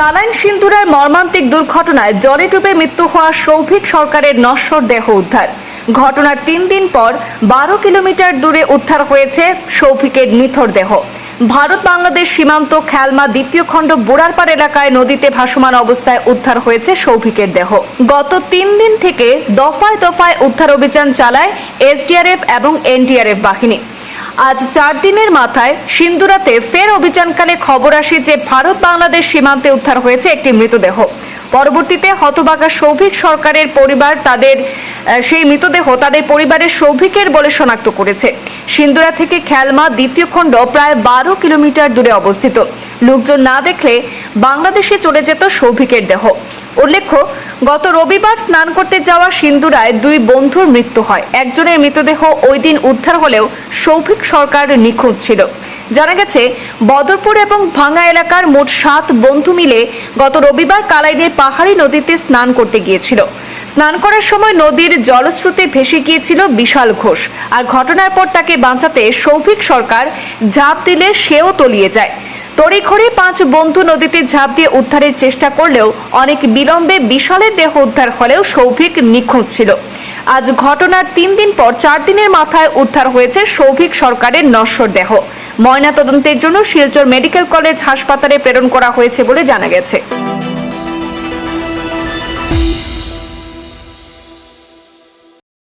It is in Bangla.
কালাইন সিন্ধুরার মর্মান্তিক দুর্ঘটনায় জলে ডুবে মৃত্যু হওয়া সৌভিক সরকারের নশ্বর দেহ উদ্ধার। ঘটনার তিন দিন পর বারো কিলোমিটার দূরে উদ্ধার হয়েছে সৌভিকের নিথর দেহ। ভারত বাংলাদেশ সীমান্ত খেলমা দ্বিতীয় খণ্ড বোড়ারপাড় এলাকায় নদীতে ভাসমান অবস্থায় উদ্ধার হয়েছে সৌভিকের দেহ। গত তিন দিন থেকে দফায় দফায় উদ্ধার অভিযান চালায় এসডিআরএফ এবং এনডিআরএফ বাহিনী। আজ চার দিনের মাথায় সিন্দুরাতে ফের অভিযানকালে খবর আসে যে ভারত বাংলাদেশ সীমান্তে উদ্ধার হয়েছে একটি মৃতদেহ। পরবর্তীতে হতবাগা সৌভিক সরকারের পরিবার তাদের সেই মৃতদেহ তাদের পরিবারের সৌভিকের বলে শনাক্ত করেছে। সিন্দুরা থেকে খেলমা দ্বিতীয় খণ্ড প্রায় বারো কিলোমিটার দূরে অবস্থিত। লোকজন না দেখলে বাংলাদেশে চলে যেত সৌভিকের দেহ। উল্লেখ্য, গত রবিবার স্নান করতে যাওয়া সিন্দুরায় দুই বন্ধুর মৃত্যু হয়। একজনের মৃতদেহ ওই দিন উদ্ধার হলেও সৌভিক সরকার নিখোঁজ ছিল। জানা গেছে, বদরপুর এবং ভাঙ্গা এলাকার মোট সাত বন্ধু মিলে গত রবিবার কালাইনের পাহাড়ি নদীতে স্নান করতে গিয়েছিল। স্নান করার সময় নদীর জলস্রোতে ভেসে গিয়েছিল বিশাল ঘোষ। আর ঘটনার পর তাকে বাঁচাতে সৌভিক সরকার ঝাঁপ দিলে সেও তলিয়ে যায়। তড়িঘড়ি পাঁচ বন্ধু নদীতে ঝাঁপ দিয়ে উদ্ধারের চেষ্টা করলেও অনেক বিলম্বে বিশালের দেহ উদ্ধার হলেও সৌভিক নিখোঁজ ছিল। আজ ঘটনার তিন দিন পর চার দিনের মাথায় উদ্ধার হয়েছে সৌভিক সরকারের নশ্বর দেহ। ময়নাতদন্তের জন্য শিলচর মেডিকেল কলেজ হাসপাতালে প্রেরণ করা হয়েছে বলে জানা গেছে।